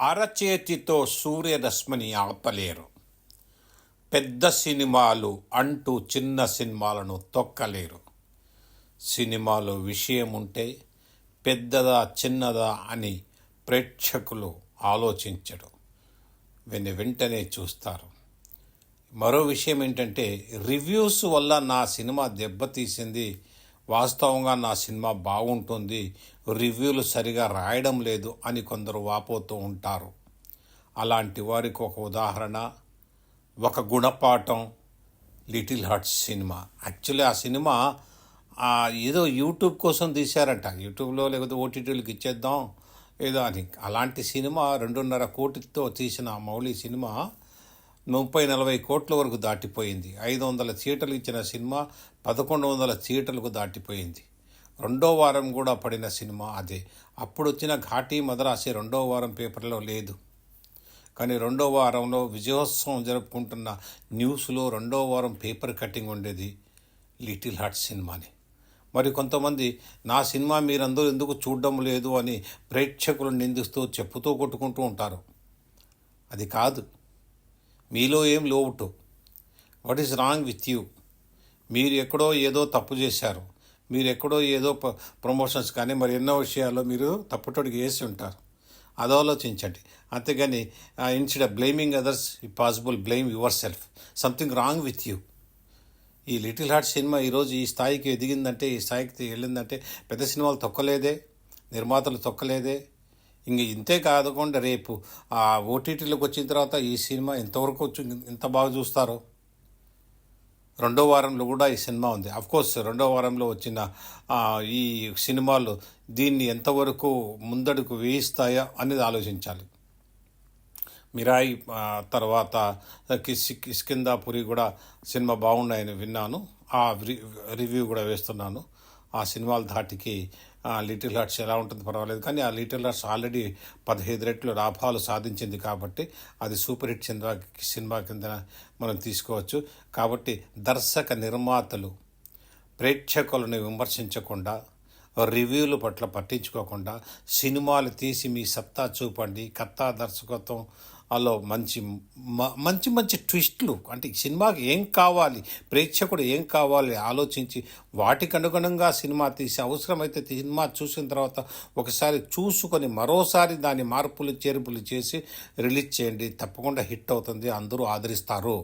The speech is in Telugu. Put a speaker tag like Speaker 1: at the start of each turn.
Speaker 1: అరచేతితో సూర్యరశ్మిని ఆపలేరు. పెద్ద సినిమాలు అంటూ చిన్న సినిమాలను తొక్కలేరు. సినిమాలో విషయం ఉంటే పెద్దదా చిన్నదా అని ప్రేక్షకులు ఆలోచించరు. వెను వెంటనే చూస్తారు. మరో విషయం ఏంటంటే రివ్యూస్ వల్ల నా సినిమా దెబ్బతీసింది వాస్తవంగా నా సినిమా బాగుంటుంది రివ్యూలు సరిగా రాయడం లేదు అని కొందరు వాపోతూ ఉంటారు. అలాంటి వారికి ఒక ఉదాహరణ ఒక గుణపాఠం లిటిల్ హార్ట్స్ సినిమా. యాక్చువల్లీ ఆ సినిమా ఏదో యూట్యూబ్ కోసం తీశారంట. యూట్యూబ్లో లేకపోతే ఓటీటీలకు ఇచ్చేద్దాం ఏదో అని. అలాంటి సినిమా రెండున్నర కోటితో తీసిన మౌళి మౌలి సినిమా ముప్పై నలభై కోట్ల వరకు దాటిపోయింది. ఐదు వందల థియేటర్లు ఇచ్చిన సినిమా పదకొండు వందల థియేటర్లకు దాటిపోయింది. రెండో వారం కూడా పడిన సినిమా అదే. అప్పుడు వచ్చిన ఘాటీ మద్రాసి రెండో వారం పేపర్లో లేదు. కానీ రెండో వారంలో విజయోత్సవం జరుపుకుంటున్న న్యూస్లో రెండో వారం పేపర్ కటింగ్ ఉండేది లిటిల్ హార్ట్ సినిమాని. మరి కొంతమంది నా సినిమా మీరందరూ ఎందుకు చూడడం లేదు అని ప్రేక్షకులు నిందిస్తూ చెప్పుతూ కొట్టుకుంటూ ఉంటారు. అది కాదు. మీలో ఏం లోటు? What is wrong with you మీరు ఎక్కడో ఏదో తప్పు చేశారు. మీరు ఎక్కడో ఏదో ప్రమోషన్స్ కానీ మరి ఎన్నో విషయాల్లో మీరు తప్పుటోడికి వేసి ఉంటారు. అది ఆలోచించండి. అంతేగాని instead of blaming others possible blame yourself something wrong with you ఈ లిటిల్ హార్ట్ సినిమా ఈరోజు ఈ స్థాయికి ఎదిగిందంటే ఈ స్థాయికి వెళ్ళిందంటే పెద్ద సినిమాలు తొక్కలేదే నిర్మాతలు తొక్కలేదే ఇంక ఇంతే కాదుకోండి రేపు ఆ ఓటీటీలోకి వచ్చిన తర్వాత ఈ సినిమా ఎంతవరకు వచ్చి ఇంత బాగా చూస్తారో. రెండో వారంలో కూడా ఈ సినిమా ఉంది. అఫ్ కోర్స్ రెండో వారంలో వచ్చిన ఈ సినిమాలు దీన్ని ఎంతవరకు ముందడుగు వేయిస్తాయా అనేది ఆలోచించాలి. మిరాయి తర్వాత కిస్కిందాపురి కూడా సినిమా బాగున్నాయని విన్నాను. ఆ రి- రివ్యూ కూడా వేస్తున్నాను. ఆ సినిమాల ధాటికి లిటిల్ హార్ట్స్ ఎలా ఉంటుంది పర్వాలేదు కానీ ఆ లిటిల్ హార్ట్స్ ఆల్రెడీ పదహైదు రెట్లు లాభాలు సాధించింది కాబట్టి అది సూపర్ హిట్ సినిమా సినిమా కింద మనం తీసుకోవచ్చు. కాబట్టి దర్శక నిర్మాతలు ప్రేక్షకులను విమర్శించకుండా రివ్యూల పట్ల పట్టించుకోకుండా సినిమాలు తీసి మీ సత్తా చూపండి కత్తా దర్శకత్వం అలో మంచి మ- మంచి మంచి ట్విస్ట్లు. అంటే సినిమాకి ఏం కావాలి? ప్రేక్షకుడు ఏం కావాలి? ఆలోచించి వాటికి అనుగుణంగా సినిమా తీసి అవసరమైతే సినిమా చూసిన తర్వాత ఒకసారి చూసుకొని మరోసారి దాని మార్పులు చేర్పులు చేసి రిలీజ్ చేయండి. తప్పకుండా హిట్ అవుతుంది. అందరూ ఆదరిస్తారు.